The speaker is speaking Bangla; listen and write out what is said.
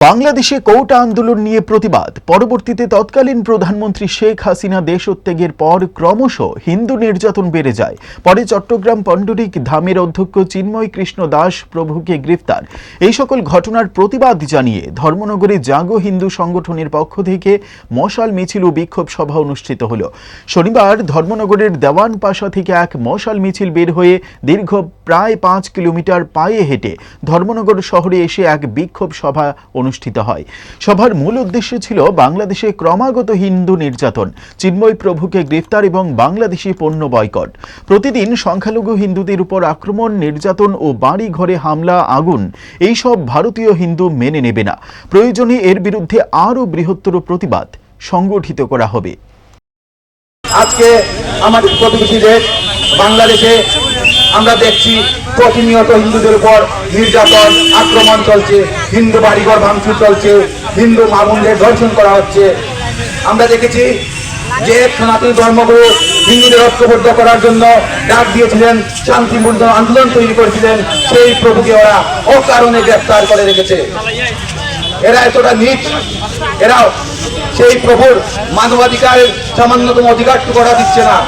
বাংলাদেশে কৌটা আন্দোলন নিয়ে প্রতিবাদ। পরবর্তীতে তৎকালীন প্রধানমন্ত্রী শেখ হাসিনা দেশত্যাগের পর ক্রমশ হিন্দু নির্যাতন বেড়ে যায়। পরে চট্টগ্রাম পণ্ডরিক ধামের অধ্যক্ষ চিন্ময় কৃষ্ণ দাস প্রভুকে গ্রেফতার। এই সকল ঘটনার প্রতিবাদ জানিয়ে ধর্মনগরে জাগো হিন্দু সংগঠনের পক্ষ থেকে মশাল মিছিল ও বিক্ষোভ সভা অনুষ্ঠিত হল। শনিবার ধর্মনগরের দেওয়ান পাশা থেকে এক মশাল মিছিল বের হয়ে দীর্ঘ প্রায় পাঁচ কিলোমিটার পায়ে হেঁটে ধর্মনগর শহরে এসে এক বিক্ষোভ সভা অনুষ্ঠিত হয়। সভার মূল উদ্দেশ্য ছিল বাংলাদেশে ক্রমাগত হিন্দু নির্যাতন, চিন্ময় প্রভুকে গ্রেফতার এবং বাংলাদেশি পণ্য বয়কট। প্রতিদিন সংখ্যালঘু হিন্দুদের উপর আক্রমণ, নির্যাতন ও বাড়ি ঘরে হামলা, আগুন এইসব ভারতীয় হিন্দু মেনে নেবে না। প্রয়োজনে এর বিরুদ্ধে আরও বৃহত্তর প্রতিবাদ সংগঠিত করা হবে। আজকে আমাদের প্রতিবেশী দেশ বাংলাদেশে আমরা দেখছি প্রতিনিয়ত হিন্দুদের উপর নির্যাতন, আক্রমণ চলছে, হিন্দু বাড়িঘর ভাঙচুর চলছে, হিন্দু মামুনদের ধর্ষণ করা হচ্ছে। আমরা দেখেছি যে সনাতন ধর্মগুরু হিন্দুদের ঐক্যবদ্ধ করার জন্য ডাক দিয়েছিলেন, শান্তিপূর্ণ আন্দোলন তৈরি করেছিলেন, সেই প্রভুকে ওরা অকারণে গ্রেফতার করে রেখেছে। এরা এতটা নিচ, এরাও সেই প্রভুর মানবাধিকারের সামান্যতম অধিকারটুকু করা দিচ্ছে না।